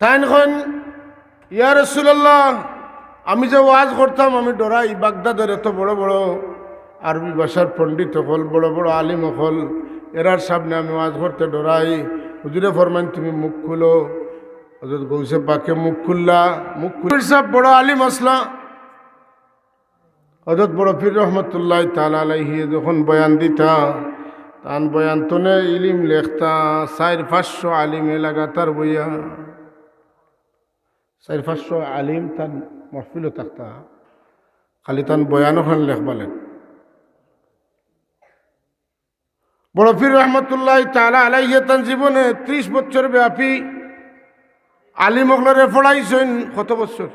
তাই এখন ইয়া আমি যে ওয়াজ করতাম, আমি ডরাই, বাগদাদের এত বড় বড় আরবি ভাষার পণ্ডিত হল, বড় বড় আলিম হল, এরার সামনে আমি ওয়াজ করতে ডরাই। হুজুরে ফরমান তুমি মুখ খুলো। হজরত গৌসে পাকে মুখ খুললা, মুখ খুল সব বড় আলিম আসলা। হজরত বড় ফির রহমতুল্লাহ তালা আলাইহি যখন বয়ান দিতা, তান বয়ান তনে ইলিম লেখতা, চার পাঁচশো আলিমে লাগাতার বইয়া। চার পাঁচশো আলিম তার মহফিলও থাকতা। খালি তান বয়ানও খান লেখবালেন বড় ফির রহমতুল্লাহ তালা আলাইহে তান জীবনে ত্রিশ বছর ব্যাপী আলিম মগলরে পড়াইছেন কত বছর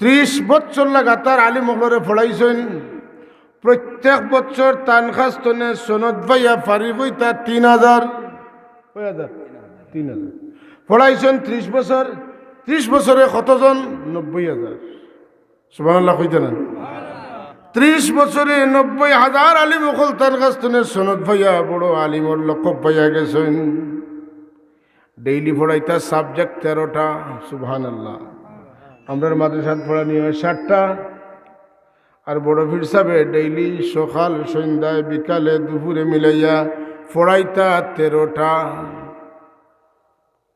ত্রিশ বছর লাগাতার আলী মগলরে পড়াইছেন প্রত্যেক বছর তানখাস্তনে সনদ ভাইয়া ফারি বইতা তিন হাজার তিন হাজার পড়াইছেন ত্রিশ বছর ত্রিশ বছরে কতজন? নব্বই হাজার সুবাহ কইতে না? ত্রিশ বছরে নব্বই হাজার আলিম অকল থেকে সনদ ভাইয়া বড় আলিমর লক্ষ্য পাইয়া গেছেন ডেইলি পড়াইতা সাবজেক্ট তেরোটা সুবহান আল্লাহ আমরা মাদ্রাসাত পড়ানি হয় ষাটটা আর বড় ভিড় সাবে ডেইলি সকাল, সন্ধ্যায়, বিকালে দুপুরে মিলাইয়া পড়াইতা তেরোটা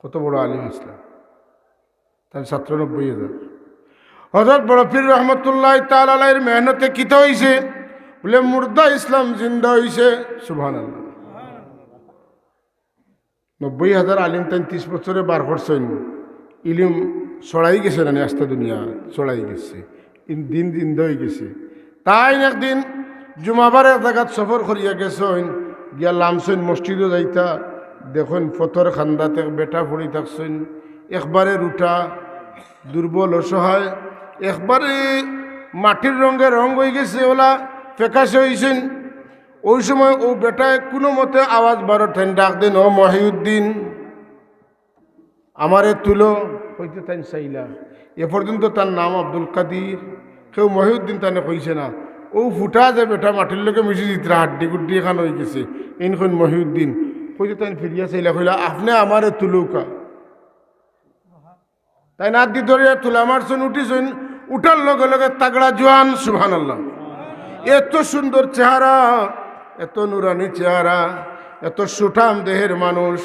কত বড় আলিম ইসলাম তার ছাত্র নব্বই হাজার। হজরত বড় পীর রহমতুল্লাহ তালের মেহনতে কিতে হয়েছে বলে, মুর্দা ইসলাম জিন্দা হয়েছে আল্লাহ নব্বই হাজার আলিম তাই ত্রিশ বছরে বার করছেন। ইলিম ছড়াই গেছে না আস্তা দুনিয়া? ছড়াই গেছে। দিন দিন হয়ে গেছে। তাই একদিন জুমাবার এক জায়গাত সফর করিয়া গেছেন, গিয়া লামছেন মসজিদও যাইতা, দেখুন ফতর খান্দাতে বেটা পড়ি থাকছেন, একবারে রুটা দুর্বল অসহায়। একবারে মাটির রঙে রং হয়ে গেছে, ওলা ফেকাশে হয়েছেন। ওই সময় ও বেটায় কোনো মতে আওয়াজ বারোটেন ডাক দেন, ও মহিউদ্দিন, আমারে তুলো। হইতে তাই চাইলা এ পর্যন্ত তার নাম আব্দুল কাদির। কেউ মহিউদ্দিন তানে কইছে না, ও ফুটা যে বেটা মাটির লোকে মিশি দিতরা হাড্ডি গুড্ডি এখান হয়ে গেছে, ইনখন মহিউদ্দিন। কইতে তাই ফিরিয়া চাইলা কইলা, আপনি আমারে তুলুকা। তাই না দি ধরিয়া তুলা মারছেন, উঠিছেন, উঠার লগে লগে তাগড়া জোয়ান সুহান আল্লাহ এত সুন্দর চেহারা, এত নুরানি চেহারা, এত সুঠাম দেহের মানুষ।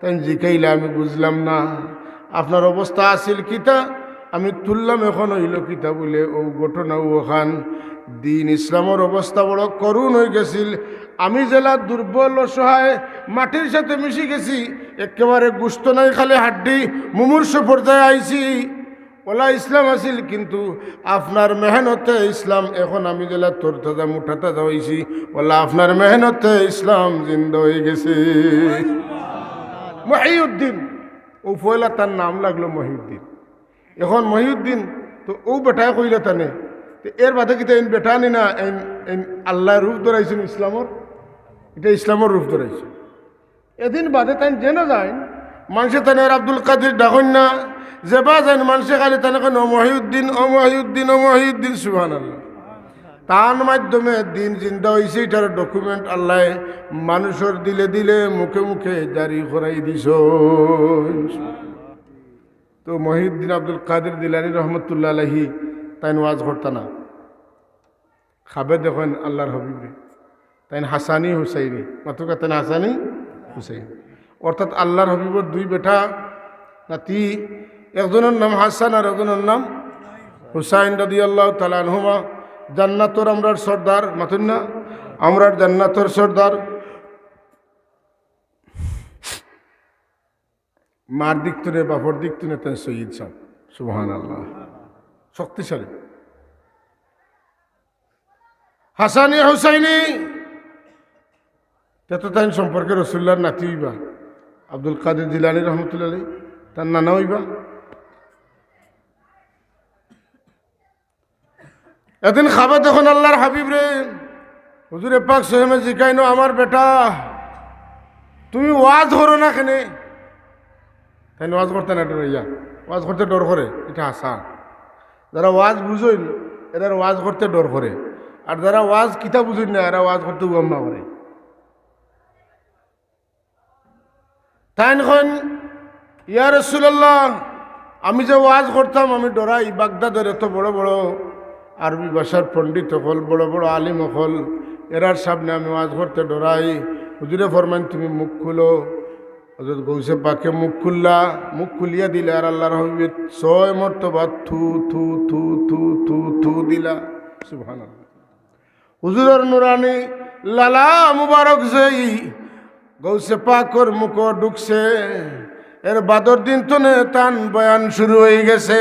তাই জিকাইলে আমি বুঝলাম না, আপনার অবস্থা আছিল কিতা আমি তুললাম এখন হইল কিতা বলে, ও ঘটনা ওখান দিন ইসলামের অবস্থা বড় করুণ হয়ে গেছিল। আমি জেলা দুর্বল অসহায়, মাটির সাথে মিশে গেছি একেবারে গুস্ত নাই, খালি হাড্ডি মুমূর্ষ পর্যায়ে আইছি। ওলা ইসলাম আছিল, কিন্তু আপনার মেহনতে ইসলাম, এখন আমি যেলা তোর তাজা মুঠা তাজা হয়েছি ওলা আপনার মেহনতে ইসলাম জিন্দ হয়ে গেছে। মহিউদ্দিন, ও ফয়লা তার নাম লাগল মহিউদ্দিন। এখন মহিউদ্দিন, তো ও বেটায় কইলে তানে এর বাদে কিন্তু এন বেটা নি না, এন এন আল্লাহ রূপ ধরাইছেন ইসলামর? এটা ইসলামর রূপ ধরাইছে। এদিন বাদে তাই জেনে যায় মানুষে তানে আব্দুল কাদির ডাকন না, যে বা যান মানুষে খালি তানে কেন মহিউদ্দিন, ও মহিউদ্দিন ও মহিউদ্দিন সুহান আল্লাহ তার মাধ্যমে দিন চিন্তা হয়েছে এটার ডকুমেন্ট আল্লাহ মানুষের দিলে দিলে মুখে মুখে জারি করাই দিস তো মহিউদ্দিন আব্দুল কাদের দিলানি রহমতুল্লাহ আলহি তাই ওয়াজ করতা না। খাবে দেখেন আল্লাহর হবিবে। তাই হাসানি হুসাইনি। মাতুকা তাই হাসানি? হুসাইন অর্থাৎ আল্লাহর হবিবর দুই বেটা নাতি, একজনের নাম হাসান আর একজনের নাম হুসাইন রাদি আল্লাহ তালানহুমা জান্নাতর আমরার সর্দার, মাতুন না? আমরার জান্নাতর সর্দার। মার দিক তুলে, বাপর দিক তেন সঈদ সাহ সুবহান আল্লাহ শক্তিশালী। হাসানি, হুসাইনি তেত তাইন সম্পর্কে রসুল্লার নাতি হইবা, আব্দুল কাদের জিলানি রহমতুল্লাহ তার নানা হইবা। এদিন খাবে তখন আল্লাহর হাবিব রে, হুজুরে পাক সোহেমে জিকাইনো, আমার বেটা, তুমি ওয়াজ করো না কেনে? তাই ওয়াজ করতে না ইয়া? ওয়াজ করতে ডর করে, এটা আসা যারা ওয়াজ বুঝইন এরা ওয়াজ করতে ডর করে। আর যারা ওয়াজ কিতা বুঝইন না, এরা ওয়াজ করতে গম্মা করে। তাই এখন ইয়া রসুল্লাহ আমি যে ওয়াজ করতাম, আমি ডরাই, বাগদাদের এত বড় বড় আরবি ভাষার পণ্ডিত হল, বড় বড় আলিম হল, এরার সামনে আমি ওয়াজ করতে ডরাই। হুজুরে ফরমান তুমি মুখ খুলো। হজরত গৌসে পাকে, মুখ খুললা, মুখ খুলিয়া দিলে আর আল্লাহর হবিবে ছয় মর্তবা থু থু থু থু থু থু দিলা। সুবহান হুজুরের নুরানি, লালা মুবারক যেই গৌসে পাকর মুখ ঢুকছে। এর বাদর দিন তো নে বয়ান শুরু হয়ে গেছে।